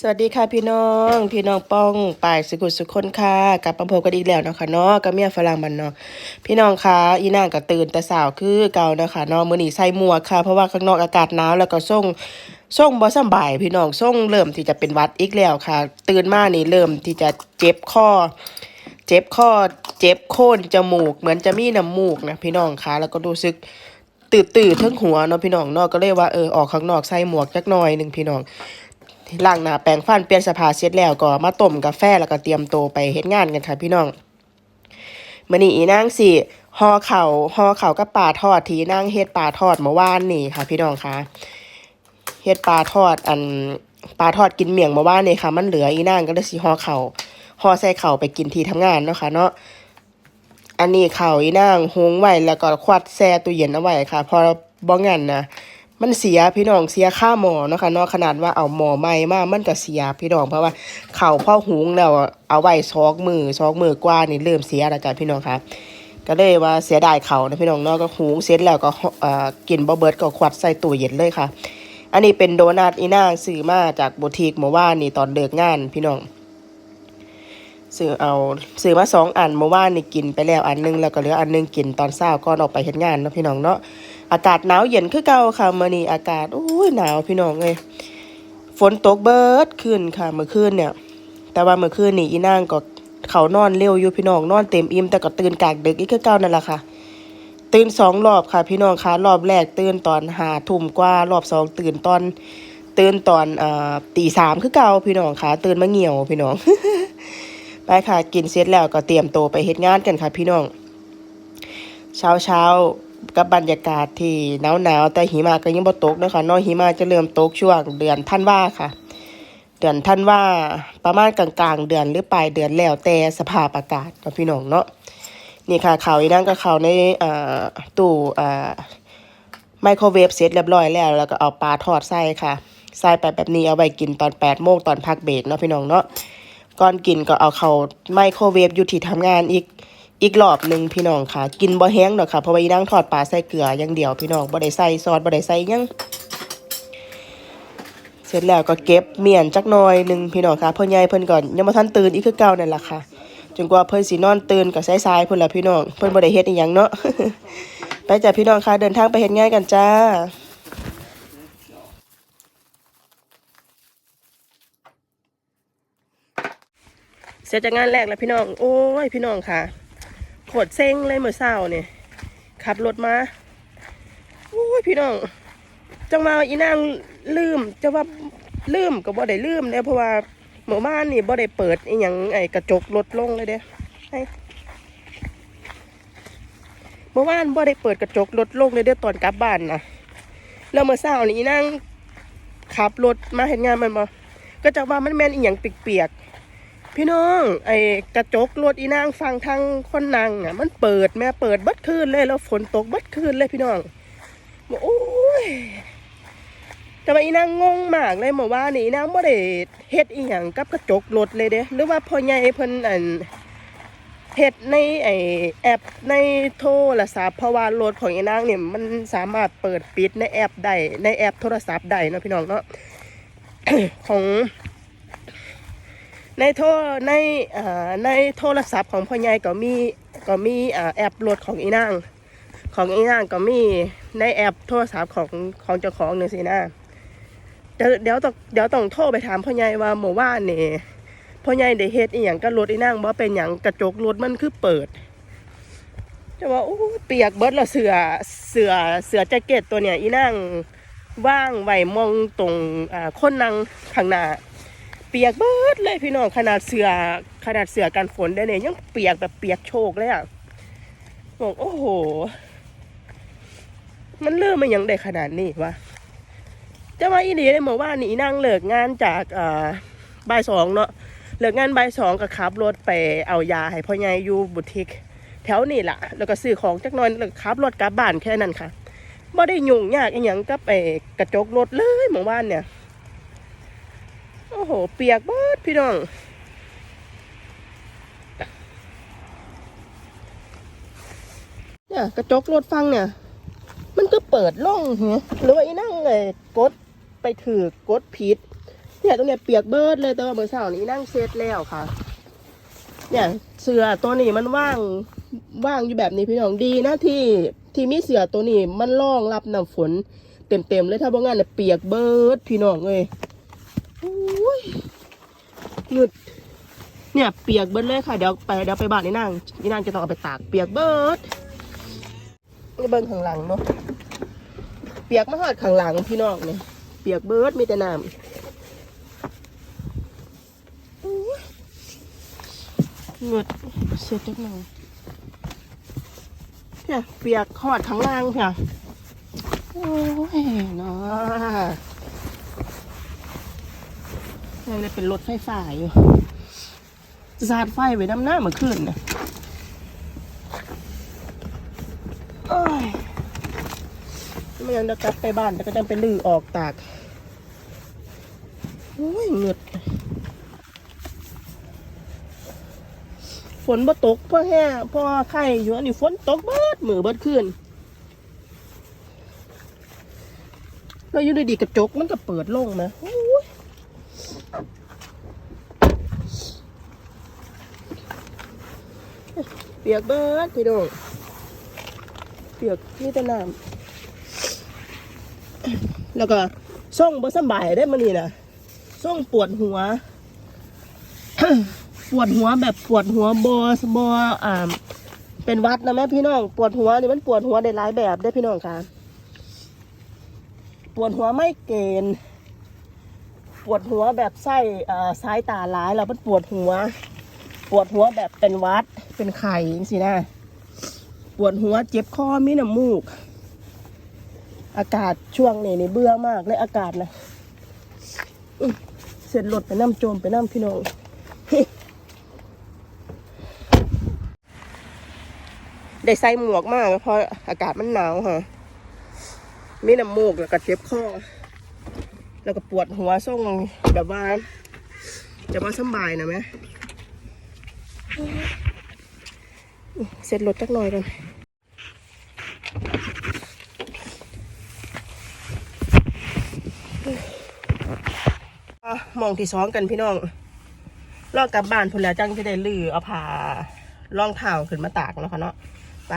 สวัสดีค่ะพี่น้อง พี่น้องป้องป่ายสุกุลสุคนค่ะกลับมาพบกันอีกแล้วนะคะเนาะกับเมียฝรั่งมันเนาะพี่น้องคะอีนางก็ตื่นแต่สาวคือเก่านะคะเนาะมื้อนี้ใส่หมวกค่ะ เพราะว่าข้างนอกอากาศหนาวแล้วก็ส่งส่งบ่สบาย พี่น้องส่งเริ่มที่จะเป็นวัดอีกแล้วค่ะ ตื่นมานี่เริ่มที่จะเจ็บคอเจ็บคอเจ็บโคนจมูก เหมือนจะมีน้ำมูกนะพี่น้องคะแล้วก็รู้สึกตื่นตื่นทั้งหัวเนาะพี่น้องเนาะก็เลยว่าเออออกข้างนอกใส่หมวกจักหน่อยหนึ่งพี่น้อง ล้างหน้าแปรงฟันเปลี่ยนสภาเสร็จแล้วก็มาต้มกาแฟแล้วก็เตรียมตัวไปเฮ็ดงานกันค่ะพี่น้องมื้อนี้อีนางสิห่อเข้าห่อเข้ากับปลาทอดที่นางเฮ็ดปลาทอดเมื่อวานนี่ค่ะ พี่น้องค่ะเฮ็ดปลาทอดอันปลาทอดกินเมี่ยงเมื่อวานนี่ค่ะ มันเหลืออีนางก็เลยสิห่อเข้าห่อใส่เข้าไปกินที่ทำงานเนาะค่ะเนาะอันนี้เข้าอีนางหงไว้แล้วก็ควัดแช่ตู้เย็นเอาไว้ค่ะพอบ่งั้นนะ มันเสียพี่น้องเสียค่าหมอเนาะค่ะเนาะขนาดว่าเอาหมอใหม่มามันก็เสียพี่น้องเพราะว่าเข่าพ่อหุงแล้วเอาไว้ซอกมือซอกมือกว่านี่เริ่มเสียแล้วจ้ะพี่น้องค่ะก็เลยว่าเสียดายเขานะพี่น้องเนาะก็หุงเสร็จแล้วก็อ่อกินบ่เบิร์ดก็ควัดใส่ตู้เย็นเลยค่ะ อันนี้เป็นโดนัทอีนางซื้อมาจากบูติกเมื่อวานนี่ตอนเลิกงานพี่น้องซื้อเอาซื้อมาสองอันเมื่อวานนี่กินไปแล้วอันหนึงแล้วก็เหลืออันหนึงกินตอนเช้าก่ออกไปเฮ็ดงานเนาะพี่น้องเนาะ อากาศหนาวเย็นคือเก่าค่ะมื้อนี้อากาศโอ้ยหนาวพี่น้องเอ้ยฝนตกเบิดขึ้นค่ะเมื่อคืนเนี่ย แต่ว่าเมื่อคืนนี่อีนางก็เขานอนเร็วอยู่พี่น้องนอนเต็มอิ่มแต่ก็ตื่นกลางดึกอีกคือเก่านั่นแหละค่ะ ตื่นสองรอบค่ะ พี่น้องค่ะรอบแรกตื่นตอนหาทุ่มกว่ารอบสองตื่นตอน ตื่นตอนอ่อตีสามคือเก่าพี่น้องค่ะ ตื่นมาเหี่ยวพี่น้องไปค่ะกินเสร็จแล้วก็เตรียมตัวไปเฮ็ดงานกันค่ะ พี่น้อง เช้าเช้า กับบรรยากาศที่หนาวหนาวๆแต่หิมะก็ยังบ่ตกนะคะน้อยหิมะจะเริ่มตกช่วงเดือนธันวาค่ะ เดือนธันวาประมาณกลางๆ เดือนหรือปลายเดือนแล้วแต่สภาพอากาศนะพี่น้องเนาะนี่ค่ะข่าวอีนั่นก็ข่าวในตู้ไมโครเวฟเสร็จเรียบร้อยแล้ว แล้วก็เอาปลาทอดใส่ค่ะใส่ไปแบบนี้เอาไว้กินตอน8โมงตอนพักเบรกเนาะพี่น้องเนาะก่อนกินก็เอาเข้าไมโครเวฟอยู่ที่ทำงานอีก อีกรอบหนึ่งพี่น้องค่ะ กินบ่แห้งดอกค่ะเพราะว่าอีนั่งทอดปลาใส่เกลืออย่างเดียวพี่น้องบ่ได้ใส่ซอสบ่ได้ใส่ยังเสร็จแล้วก็เก็บเมียนจักหน่อยหนึ่งพี่น้องค่ะเพ่อใหญ่เพิ่นก่อนยังบ่ทันตื่นอีกคือเก่านั่นล่ะค่ะจนกว่าเพิ่นสินอนตื่นก็สายๆเพิ่นละพี่น้องเพิ่นบ่ได้เฮ็ดอีหยังเนาะไปจ้ะพี่น้องค่ะเดินทางไปเฮ็ดง่านกันจ้าเสร็จจากงานแรกแล้วพี่น้อง โอ้ยพี่น้องค่ะ โคตรเซ็งเลยเมื่อเช้าเนี่ยขับรถมาโอ้ยพี่น้อง จังว่าอีนางลืมจะว่าลืมก็บ่ได้ลืมเด้เพราะว่าเมื่อวานนี่บ่ได้เปิดอีหยังไอกระจกรถลงเลยเด้ไอเมื่อวานบ่ได้เปิดกระจกรถลงเลยเด้ตอนกลับบ้านนะแล้วเมื่อเช้านี่อีนางขับรถมาเห็นงานมันบ่ก็จะว่ามันแม่นอีหยังเปียกๆ พี่น้องไอ้กระจกรถอีนางฟังทางคนนางอะ มันเปิดแม่เปิดบัดคืนเลยแล้วฝนตกบัดคืนเลยพี่น้องบอกโอ้ยแต่ว่าอีนางงงมากเลยเมื่อวานนี่นางบ่ได้เฮ็ดอีหยังกับกระจกรถเลยเด้หรือว่าพ่อใหญ่เพิ่นอันเฮ็ดในไอ้แอปในโทรศัพท์เพราะว่ารถของอีนางเนี่ยมันสามารถเปิดปิดในแอปได้ในแอปโทรศัพท์ได้นะพี่น้องเนาะของ ในโทรในอ่าในโทรศัพท์ของพ่อใหญ่ก็มีก็มีอ่าแอปรถของอีนางของอีนางก็มีในแอปโทรศัพท์ของของเจ้าของเนี่ยสินะเดี๋ยวเดี๋ยวต้องเดี๋ยวต้องโทรไปถามพ่อใหญ่ว่าเมื่อวานนี่ยพ่อใหญ่ได้เฮ็ดอีหยังกับรถอีนางบ่เป็นหยังกระจกรถมันคือเปิดจะว่าโอ้เปียกเบิดและเสือเสือเสือแจ็คเก็ตตัวเนี่ยอีนางว่างไว้มองตรงอ่าคนนั่งข้างหน้า ปียกเบิดเลยพี่น้องขนาดเสือขนาดเสือกันฝนได้เนี่ยยังเปียกแบบเปียกโชกเลยอะบอกโอ้โห มันเริ่มมายังได้ขนาดนี้วะจะมาอีนี่ได้บอกว่านี่นั่งเลิกงานจากอ่าบ่ายสองเนาะเลิกงานบ่ายสองก็ขับรถไปเอายาให้พ่อใหญ่อยู่บุติก แถวนี่แหละแล้วก็ซื้อของจักน่อยแล้วก็ขับรถกลับบ้านแค่นั้นค่ะไม่ได้ยุ่งยากอหย่างกับไอ้กระจกรถเลยเมื่อวานเนี่ย โอ้โห เปียกเบิดพี่น้องเนี่ยกระจกรถฟังเนี่ย มันก็เปิดล่องหรอหรือว่าไอ้นั่งเลยกดไปถือกดผิดเนี่ยตรงเนี้ยเปียกเบิดเลยแต่ว่าเมื่อเช้านี้นั่งเซตแล้วค่ะ เนี่ยเสือตัวนี้มันว่างว่างอยู่แบบนี้พี่น้องดีนะที่ที่มีเสือตัวนี้มันรองรับน้ำฝนเต็มๆเลยถ้าบ่งั้นน่ะเปียกเบิดพี่น้องเอ้ย อ้ยหงึดเนี่ยเปียกเบิดเลยค่ะเดี๋ยวไปเดี๋ยวไปบ้านนี่นางนี่นางจะต้องเอาไปตากเปียกเบิดนี่เบิ่งข้างหลังเนาะเปียกมาหอดข้างหลังพี่น้องเนี่ยเปียกเบิดมีแต่น้ำเหงืดเช็ดจักหน่อยเนี่ยเปียกหอดข้างล่างเพี่ยโอ้ยเนาะ ยังได้เป็นรถไฟฟ้าอยู่สาดไฟไว้น้ำหน้าเมื่อคืนนะไม่ยังจะกลับไปบ้านแต่ก็จำเป็นลือออกตากโอ้ยเหงืดฝนบ่ตกเพราะแห่เพราะไข่อยู่อันนี้ฝนตกเบิดมือเบิดคืนเราอยู่ดีๆกระจกมันก็เปิดโล่งนะโอ้ย เปียกเบิดพี่น้องเปียกนี่แต่น้ำแล้วก็ส่งบ่สบายได้มานี่นะส่งปวดหัว ปวดหัวแบบปวดหัวบอบออ่าเป็นวัดนะแม่พี่น้อง ปวดหัวนี่มันปวดหัวได้หลายแบบได้พี่น้องค่ะ ปวดหัวไม่เกณฑ์ ปวดหัวแบบไส้สายตาร้ายแล้วมันปวดหัว ปวดหัวแบบเป็นวัดเป็นไข่สินะ ปวดหัวเจ็บคอมีน้ำมูก อากาศช่วงนี้นี่เบื่อมากเลยอากาศนะเสร็จรถไปน้ำโจมไปน้ำพี่น้องได้ใส่หมวกมากเพราะอากาศมันหนาวฮะมีน้ำมูกแล้วก็เจ็บคอ แล้วก็ปวดหัวส่งแบบว่า จะมาสบายนะไหมเสร็จรถจักหน่อยกันอะมองที่สองกันพี่น้องลอกกลับบ้านพุ่นแล้วจังจะได้ลือเอาผ้าล่องเท้าขึ้นมาตากแล้วค่ะเนาะไป